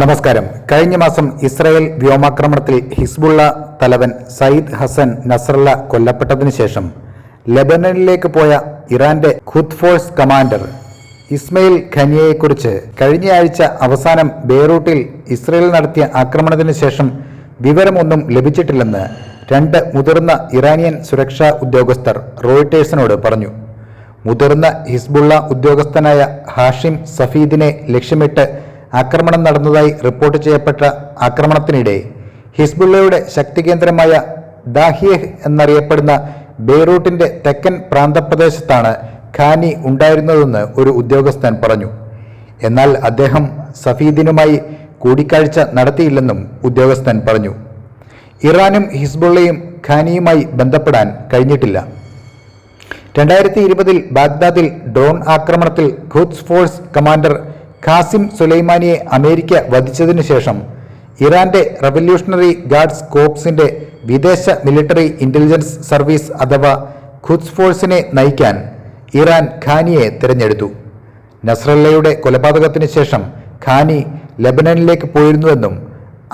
നമസ്കാരം. കഴിഞ്ഞ മാസം ഇസ്രായേൽ വ്യോമാക്രമണത്തിൽ ഹിസ്ബുള്ള തലവൻ സയ്യിദ് ഹസൻ നസ്രല്ല കൊല്ലപ്പെട്ടതിനു ശേഷം ലെബനനിലേക്ക് പോയ ഇറാന്റെ ഖുദ് ഫോഴ്സ് കമാൻഡർ ഇസ്മയിൽ ഖനിയയെക്കുറിച്ച് കഴിഞ്ഞയാഴ്ച അവസാനം ബെയ്റൂട്ടിൽ ഇസ്രയേൽ നടത്തിയ ആക്രമണത്തിനു ശേഷം വിവരമൊന്നും ലഭിച്ചിട്ടില്ലെന്ന് രണ്ട് മുതിർന്ന ഇറാനിയൻ സുരക്ഷാ ഉദ്യോഗസ്ഥർ റോയിട്ടേഴ്സിനോട് പറഞ്ഞു. മുതിർന്ന ഹിസ്ബുള്ള ഉദ്യോഗസ്ഥനായ ഹാഷിം സഫീദിനെ ലക്ഷ്യമിട്ട് ആക്രമണം നടന്നതായി റിപ്പോർട്ട് ചെയ്യപ്പെട്ട ആക്രമണത്തിനിടെ ഹിസ്ബുള്ളയുടെ ശക്തി കേന്ദ്രമായ ദാഹിയഹ് എന്നറിയപ്പെടുന്ന ബെയ്റൂട്ടിന്റെ തെക്കൻ പ്രാന്തപ്രദേശത്താണ് ഖാനി ഉണ്ടായിരുന്നതെന്ന് ഒരു ഉദ്യോഗസ്ഥൻ പറഞ്ഞു. എന്നാൽ അദ്ദേഹം സഫീദിനുമായി കൂടിക്കാഴ്ച നടത്തിയില്ലെന്നും ഉദ്യോഗസ്ഥൻ പറഞ്ഞു. ഇറാനും ഹിസ്ബുള്ളയും ഖാനിയുമായി ബന്ധപ്പെടാൻ കഴിഞ്ഞിട്ടില്ല. രണ്ടായിരത്തി ഇരുപതിൽ ബാഗ്ദാദിൽ ഡ്രോൺ ആക്രമണത്തിൽ ഖുദ്സ് ഫോഴ്സ് കമാൻഡർ ഖാസിം സുലൈമാനിയെ അമേരിക്ക വധിച്ചതിനു ശേഷം ഇറാന്റെ റവല്യൂഷണറി ഗാർഡ്സ് കോപ്സിന്റെ വിദേശ മിലിട്ടറി ഇന്റലിജൻസ് സർവീസ് അഥവാ ഖുദ്സ് ഫോഴ്സിനെ നയിക്കാൻ ഇറാൻ ഖാനിയെ തിരഞ്ഞെടുത്തു. നസ്രല്ലയുടെ കൊലപാതകത്തിന് ശേഷം ഖാനി ലെബനനിലേക്ക് പോയിരുന്നുവെന്നും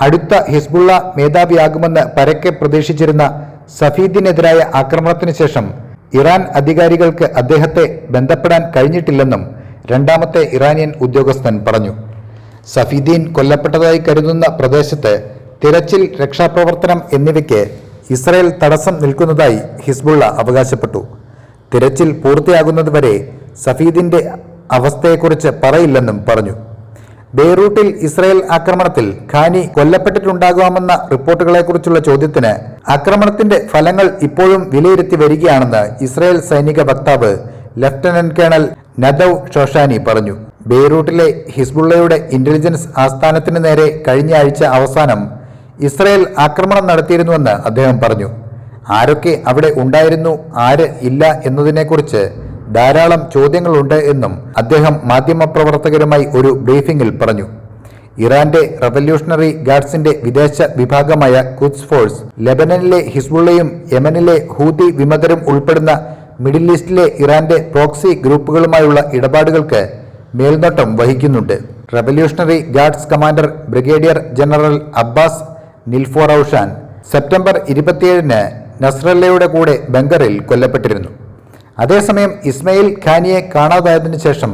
അടുത്ത ഹിസ്ബുള്ള മേധാവിയാകുമെന്ന് പരക്കെ പ്രതീക്ഷിച്ചിരുന്ന സഫീദിനെതിരായ ആക്രമണത്തിന് ശേഷം ഇറാൻ അധികാരികൾക്ക് അദ്ദേഹത്തെ ബന്ധപ്പെടാൻ കഴിഞ്ഞിട്ടില്ലെന്നും രണ്ടാമത്തെ ഇറാനിയൻ ഉദ്യോഗസ്ഥൻ പറഞ്ഞു. സഫീദീൻ കൊല്ലപ്പെട്ടതായി കരുതുന്ന പ്രദേശത്ത് തിരച്ചിൽ രക്ഷാപ്രവർത്തനം എന്നിവയ്ക്ക് ഇസ്രയേൽ തടസ്സം നിൽക്കുന്നതായി ഹിസ്ബുള്ള അവകാശപ്പെട്ടു. തിരച്ചിൽ പൂർത്തിയാകുന്നതുവരെ സഫീദിന്റെ അവസ്ഥയെക്കുറിച്ച് പറയില്ലെന്നും പറഞ്ഞു. ബെയ്റൂട്ടിൽ ഇസ്രായേൽ ആക്രമണത്തിൽ ഖാനി കൊല്ലപ്പെട്ടിട്ടുണ്ടാകാമെന്ന റിപ്പോർട്ടുകളെക്കുറിച്ചുള്ള ചോദ്യത്തിന് ആക്രമണത്തിന്റെ ഫലങ്ങൾ ഇപ്പോഴും വിലയിരുത്തി വരികയാണെന്ന് ഇസ്രായേൽ സൈനിക വക്താവ് ലഫ്റ്റനന്റ് കേണൽ നദൌ ഷോഷാനി പറഞ്ഞു. ബെയ്റൂട്ടിലെ ഹിസ്ബുള്ളയുടെ ഇന്റലിജൻസ് ആസ്ഥാനത്തിന് നേരെ കഴിഞ്ഞ ആഴ്ച അവസാനം ഇസ്രയേൽ ആക്രമണം നടത്തിയിരുന്നുവെന്ന് അദ്ദേഹം പറഞ്ഞു. ആരൊക്കെ അവിടെ ഉണ്ടായിരുന്നു ആര് ഇല്ല എന്നതിനെക്കുറിച്ച് ധാരാളം ചോദ്യങ്ങളുണ്ട് എന്നും അദ്ദേഹം മാധ്യമപ്രവർത്തകരുമായി ഒരു ബ്രീഫിംഗിൽ പറഞ്ഞു. ഇറാന്റെ റവല്യൂഷണറി ഗാർഡ്സിന്റെ വിദേശ വിഭാഗമായ ഖുദ്സ് ഫോഴ്സ് ലെബനനിലെ ഹിസ്ബുള്ളയും യമനിലെ ഹൂതി വിമതരും ഉൾപ്പെടുന്ന മിഡിൽ ഈസ്റ്റിലെ ഇറാന്റെ പ്രോക്സി ഗ്രൂപ്പുകളുമായുള്ള ഇടപാടുകൾക്ക് മേൽനോട്ടം വഹിക്കുന്നുണ്ട്. Revolutionary guards commander brigadier general Abbas Nilforoushan September ഇരുപത്തിയേഴിന് നസ്രല്ലയുടെ കൂടെ ബംഗറിൽ കൊല്ലപ്പെട്ടിരുന്നു. അതേസമയം ഇസ്മയിൽ ഖാനിയെ കാണാതായതിനു ശേഷം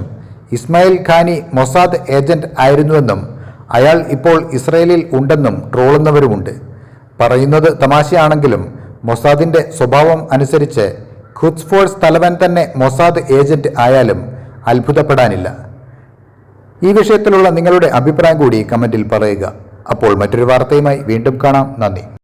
ഇസ്മായിൽ ഖാനി മൊസാദ് ഏജന്റ് ആയിരുന്നുവെന്നും അയാൾ ഇപ്പോൾ ഇസ്രയേലിൽ ഉണ്ടെന്നും ട്രോളുന്നവരുമുണ്ട്. പറയുന്നത് തമാശയാണെങ്കിലും മൊസാദിന്റെ സ്വഭാവം അനുസരിച്ച് ഖുദ്സ് ഫോഴ്സ് തലവൻ തന്നെ മൊസാദ് ഏജന്റ് ആയാലും അത്ഭുതപ്പെടാനില്ല. ഈ വിഷയത്തിലുള്ള നിങ്ങളുടെ അഭിപ്രായം കൂടി കമന്റിൽ പറയുക. അപ്പോൾ മറ്റൊരു വാർത്തയുമായി വീണ്ടും കാണാം. നന്ദി.